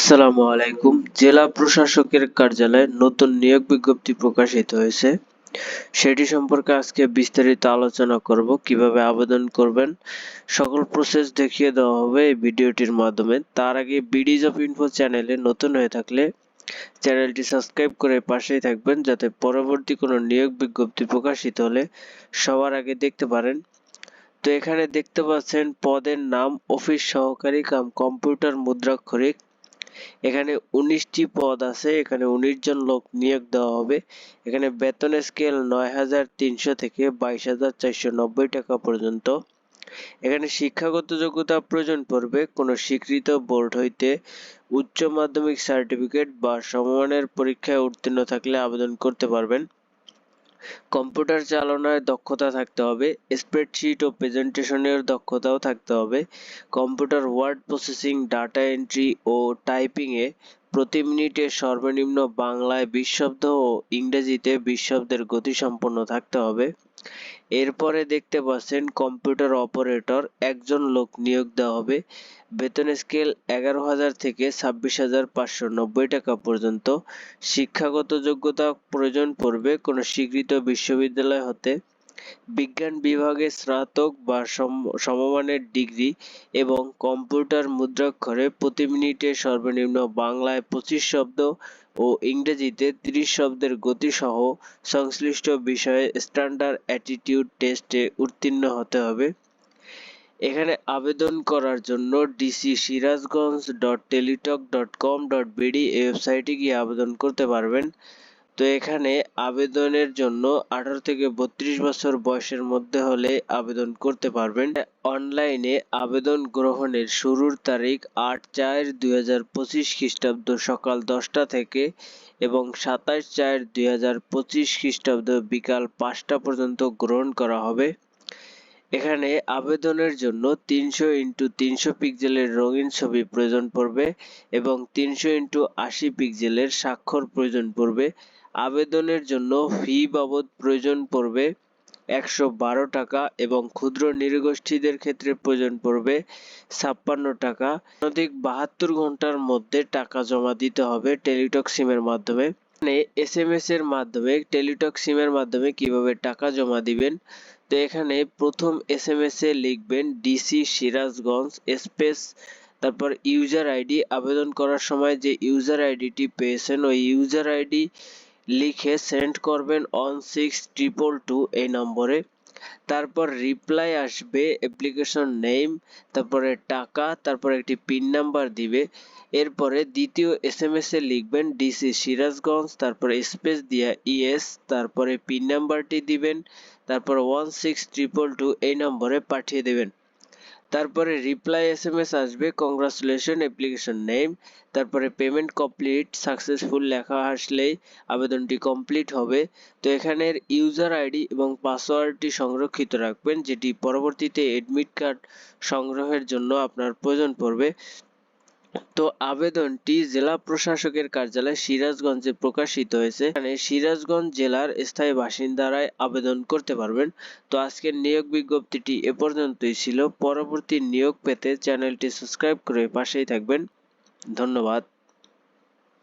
আসসালামু আলাইকুম। জেলা প্রশাসকের কার্যালয়ে নতুন নিয়োগ বিজ্ঞপ্তি প্রকাশিত হয়েছে। সেটি সম্পর্কে আজকে বিস্তারিত আলোচনা করব, কীভাবে আবেদন করবেন। সকল প্রসেস দেখিয়ে দেওয়া হবে এই ভিডিওটির মাধ্যমে। তার আগে বিডিজ অফ ইনফো চ্যানেলে নতুন হয়ে থাকলে চ্যানেলটি সাবস্ক্রাইব করে পাশেই থাকবেন, যাতে পরবর্তী কোনো নিয়োগ বিজ্ঞপ্তি প্রকাশিত হলে সবার আগে দেখতে পারেন। তো এখানে দেখতে পাচ্ছেন, পদের নাম, অফিস সহকারী কাম, কম্পিউটার মুদ্রাক্ষরিক এখানে উনিশটি পদ আছে, এখানে উনিশ জন লোক নিয়োগ দেওয়া হবে। এখানে বেতন স্কেল নয় হাজার তিনশো থেকে বাইশ হাজার চারশো নব্বই টাকা পর্যন্ত। এখানে শিক্ষাগত যোগ্যতা প্রয়োজন পড়বে। কোনো স্বীকৃত বোর্ড হইতে উচ্চ মাধ্যমিক সার্টিফিকেট বা সমমানের পরীক্ষায় উত্তীর্ণ থাকলে আবেদন করতে পারবেন। কম্পিউটার চালানোর দক্ষতা থাকতে হবে, স্প্রেডশিট ও প্রেজেন্টেশনের দক্ষতাও থাকতে হবে, computer word processing, data entry ও টাইপিংয়ে প্রতি মিনিটে সর্বনিম্ন বাংলায় বিশ শব্দ ও ইংরেজিতে বিশ শব্দের গতিসম্পন্ন থাকতে হবে। এরপরে দেখতে পাচ্ছেন কম্পিউটার অপারেটর একজন লোক নিয়োগ দেওয়া হবে। বেতন স্কেল এগারো হাজার থেকে ছাব্বিশ হাজার পাঁচশো নব্বই টাকা পর্যন্ত। শিক্ষাগত যোগ্যতা প্রয়োজন পড়বে কোনো স্বীকৃত বিশ্ববিদ্যালয় হতে। বিজ্ঞান বিভাগে স্নাতক বা সমমানের ডিগ্রি এবং কম্পিউটার মুদ্রাক্ষরে প্রতি মিনিটে সর্বনিম্ন বাংলায় পঁচিশ শব্দ ও ইংরেজিতে ত্রিশ শব্দের গতি সহ সংশ্লিষ্ট বিষয়ে স্ট্যান্ডার্ড অ্যাটিটিউড টেস্টে উত্তীর্ণ হতে হবে। এখানে আবেদন করার জন্য DC Sirajganj dot Teletalk dot com dot BD ওয়েবসাইটে গিয়ে আবেদন করতে পারবেন। তো এখানে আবেদনের জন্য আঠারো থেকে বত্রিশ বছর বয়সের মধ্যে হলে আবেদন করতে পারবেন। অনলাইনে আবেদন গ্রহণের শুরুর তারিখ আট চার দুই হাজার পঁচিশ খ্রিস্টাব্দ সকাল দশটা থেকে এবং সাতাশ চার দুই হাজার পঁচিশ খ্রিস্টাব্দ বিকাল পাঁচটা পর্যন্ত গ্রহণ করা হবে। এখানে আবেদনের জন্য তিনশো ইন্টু তিনশো পিক্সেলের রঙিন ছবি প্রয়োজন পড়বে এবং তিনশো ইন্টু আশি পিক্সেলের স্বাক্ষর প্রয়োজন পড়বে। আবেদনের জন্য ফি বাবদ প্রয়োজন পড়বে একশো বারো টাকা এবং ক্ষুদ্র নৃগোষ্ঠীদের ক্ষেত্রে প্রয়োজন পড়বে ছাপ্পান্ন টাকা। অধিক বাহাত্তর ঘণ্টার মধ্যে টাকা জমা দিতে হবে টেলিটক সিমের মাধ্যমে। এস এম এস এর মাধ্যমে টেলিটক সিমের মাধ্যমে কীভাবে টাকা জমা দিবেন তো এখানে প্রথম এস এম এস এ লিখবেন ডিসি সিরাজগঞ্জ স্পেস, তারপর ইউজার আইডি আবেদন করার সময় যে ইউজার আইডিটি পেয়েছেন, ওই ইউজার আইডি লিখে সেন্ড করবেন অন সিক্স ট্রিপল টু এই নম্বরে। তারপর রিপ্লাই আসবে অ্যাপ্লিকেশন নেম তারপরে টাকা, তারপর একটি পিন নাম্বার দিবে, এরপরে দ্বিতীয় এস এম এস এ লিখবেন ডিসি সিরাজগঞ্জ, তারপরে স্পেস দিয়া ইএস তারপরে পিন নাম্বারটি দিবেন, তারপর ওয়ান সিক্স ট্রিপল টু এই নম্বরে পাঠিয়ে দেবেন। তারপরে রিপ্লাই এস এম এস আসবে কংগ্রাচুলেশন অ্যাপ্লিকেশন নেম তারপরে পেমেন্ট কমপ্লিট সাকসেসফুল লেখা আসলেই আবেদনটি কমপ্লিট হবে। তো এখানের ইউজার আইডি এবং পাসওয়ার্ডটি সংরক্ষিত রাখবেন, যেটি পরবর্তীতে এডমিট কার্ড সংগ্রহের জন্য আপনার প্রয়োজন পড়বে। তো আবেদনটি জেলা প্রশাসকের কার্যালয় সিরাজগঞ্জে প্রকাশিত হয়েছে। এখানে সিরাজগঞ্জ জেলার স্থায়ী বাসিন্দারাই আবেদন করতে পারবেন। তো আজকের নিয়োগ বিজ্ঞপ্তিটি এ পর্যন্তই ছিল। পরবর্তী নিয়োগ পেতে চ্যানেলটি সাবস্ক্রাইব করে পাশেই থাকবেন। ধন্যবাদ।